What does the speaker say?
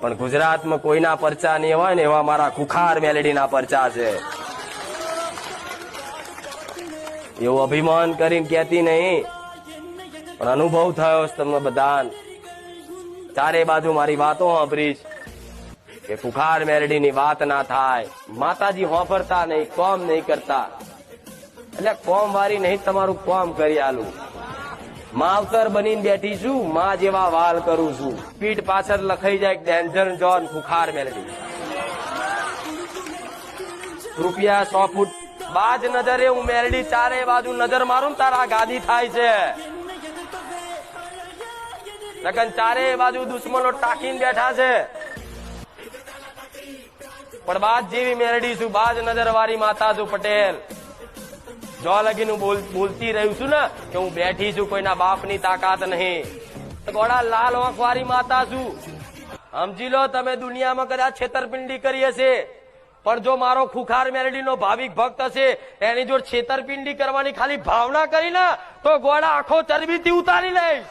પણ ગુજરાતમાં કોઈના પરચા નહીં હોય ને એવા મારા કુખાર મેલેડીના પરચા છે. એવું અભિમાન કરીને કહેતી નહીં, પણ અનુભવ થયો છે તમને બધા ચારે બાજુ મારી વાતો સાંભળીશ કે કુખાર મેરડીની વાત ના થાય. માતાજી હોફરતા નહીં, કોમ નહીં કરતા. એટલે કોમ વારી નહીં, તમારું કોમ કરી આલું. માવતર બનીને બેઠી છું, માં જેવા વાલ કરું છું. પીઠ પાછળ લખાઈ જાય ડેન્જર જોન ફુખાર મેલડી. રૂપિયા સો ફૂટ બાજ નજરે હું મેલડી, ચારે બાજુ નજર મારું તારા ગાદી થાય છે. લગન ચારે બાજુ દુશ્મનો ટાકીને બેઠા છે. પણ બાજ જેવી મેરડી છું, બાજ નજર વાળી માતા છું પટેલ. જો લગીન હું બોલ- બોલતી રહ્યું છું ને, કે હું બેઠી છું, કોઈના બાપની તાકાત નહીં. ગોળા લાલ આંખ માતા છું. સમજી લો, તમે દુનિયામાં કદાચ છેતરપિંડી કરી હશે. પણ જો મારો ખુખાર મેરડીનો ભાવિક ભક્ત હશે, એની જો છેતરપિંડી કરવાની ખાલી ભાવના કરી ને, તો ગોળા આખો ચરબીથી ઉતારી લઈશ.